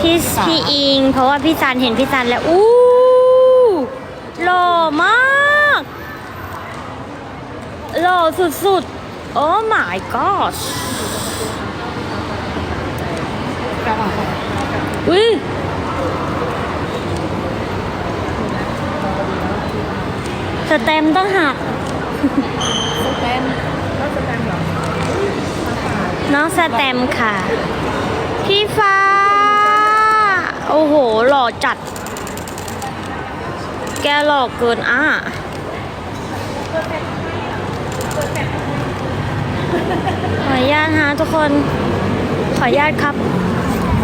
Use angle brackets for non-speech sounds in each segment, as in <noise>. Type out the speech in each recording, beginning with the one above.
พี่พี่อิง เพราะว่าพี่ซันเห็นพี่ซันแล้วอู้หล่อมากหล่อสุดๆ โอ้ my gosh อุ้ยสเต็มต้องหักน้องสแตมค่ะ พี่ฟ้า โอ้โห หล่อจัด แกหล่อเกินอะขออนุญาตฮะทุกคน ขออนุญาตครับ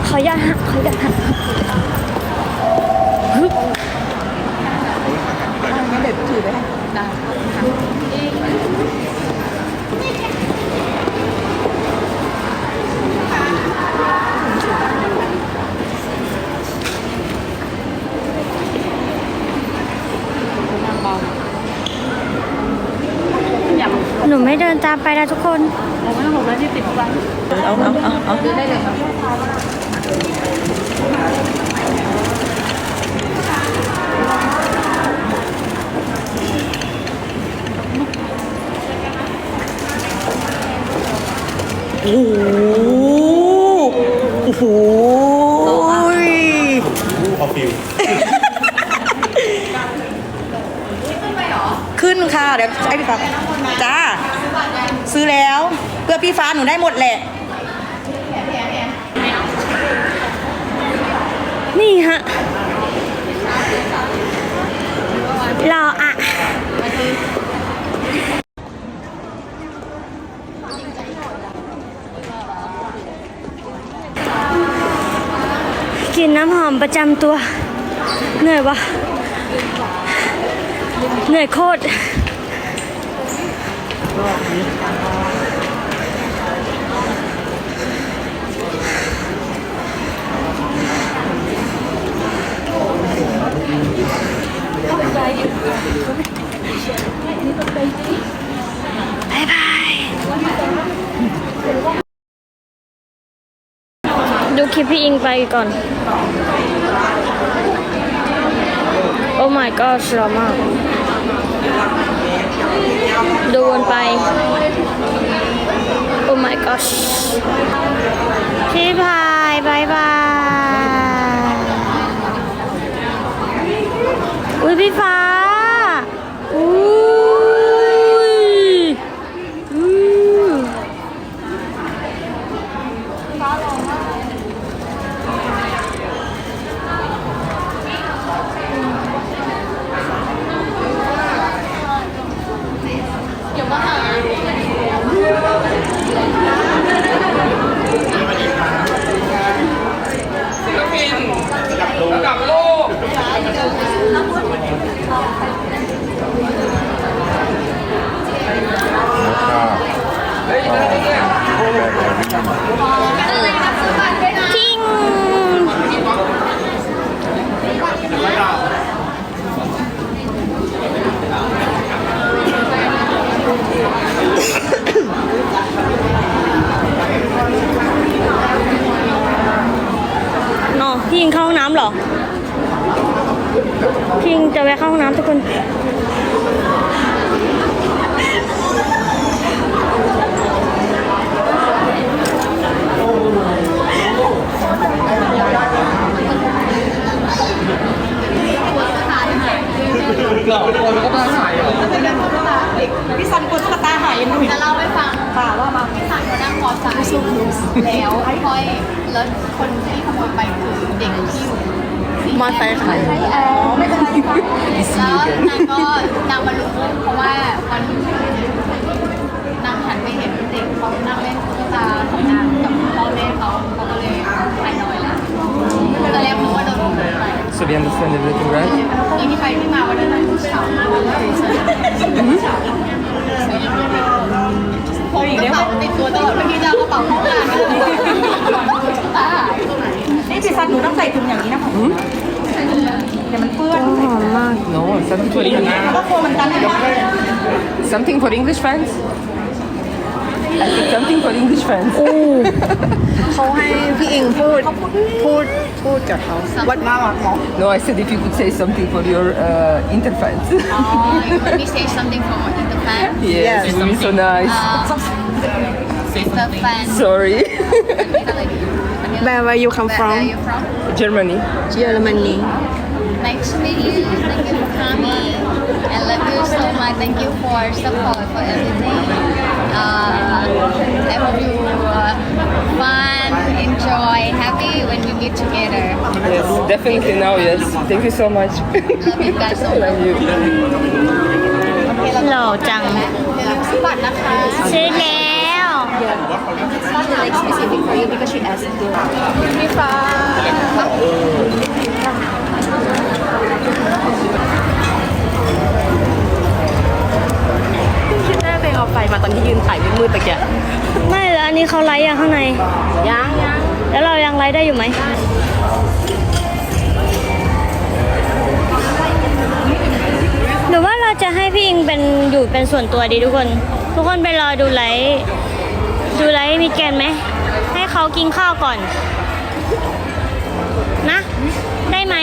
ขออนุญาตฮะขออนุญาตฮะฮึบงั้นเดี๋ยวถือไปให้ได้ หนูไม่เดินตามไปนะทุกคนเอาไม่ต้องหลบแล้วที่ติดไว้เอาเอาเอาเอาได้เลยครับโอ้โหโอ้โหเอาฟิลขึ้นค่ะ เดี๋ยวไอ้พี่ฟ้าจ้า ซื้อแล้ว เพื่อพี่ฟ้าหนูได้หมดแหละ นี่ฮะรออะกินน้ำหอมประจำตัว เหนื่อยวะเหนื่อยโคตร บายบาย ดูคลิปพี่อิงไปก่อน โอ้ my god หล่อมาก ดูวนไป โอ้ my gosh พี่พายบายบายอุ้ยพี่ฟ้าอุ้ยอืมพิงนอ พี่ยิงเข้าห้องน้ำเหรอพี่ยิงจะแวะเข้าห้องน้ำทุกคน พี่ซันกลัวตุ๊กตาหายยังดู จะเล่าให้ฟัง ค่ะว่ามาพี่สันเขานั่งมอไซค์แล้วค่อยแล้วคนที่ขโมยไปคือเด็กที่อยู่สี่แยกมอไซค์ขายอ๋อไม่เป็นไรค่ะแล้วนางก็นางมารู้เพราะว่าวันนางหันไปเห็นเด็กเขานั่งเล่นตุ๊กตาของนางกับพ่อแม่เขาเขาก็เลยหายน้อยแล้วตอนแรกรู้ว่าโดนขโมยไป So they understand everything, right? แล้วที่ไปที่มาวันนั้นน่ะเฉาเฉาพกกระเป๋าติดตัวตลอดเมื่อกี้จะเอากระเป๋าเข้างานไม่ได้ตาหายตรงไหนนี่พี่ซันหนูต้องใส่ถุงอย่างนี้นะคะเดี๋ยวมันเปื้อนหอมมาก No, something for English. แล้วก็กลัวมันกันนะคะ Something for English fans. I said something for English fans. อู้เขาให้พี่ อิงพูด พูด พูดกับเขาวัดน่ารักเนาะ No, I said if you could say something for your uh, interfans. Oh, you want me to say something from the fan? yes, it would be so nice. The fan. Sorry. Where where you come Where from are you from? Germany. เยอรมนี Nice to meet you. Thank you for coming. I love you so much. Thank you for support for everything. Uh, I hope you uh, fun, enjoy, happy when we meet together. Yes, definitely now, yes. Thank you so much. Love you guys so much. <laughs> Love you. หล่อจัง อย่าลืมซื้อบัตรนะคะ ซื้อแล้ว Not the like specific for you because she asked you. พี่ฟ้า เขาไลฟ์ยังข้างใน ยังยังแล้วเรายังไลฟ์ได้อยู่ไหมหรือว่าเราจะให้พี่อิงเป็นอยู่เป็นส่วนตัวดีทุกคน ทุกคนไปรอดูไลฟ์ดูไลฟ์มีแกนไหม ให้เขากินข้าวก่อน นะ ได้ไหม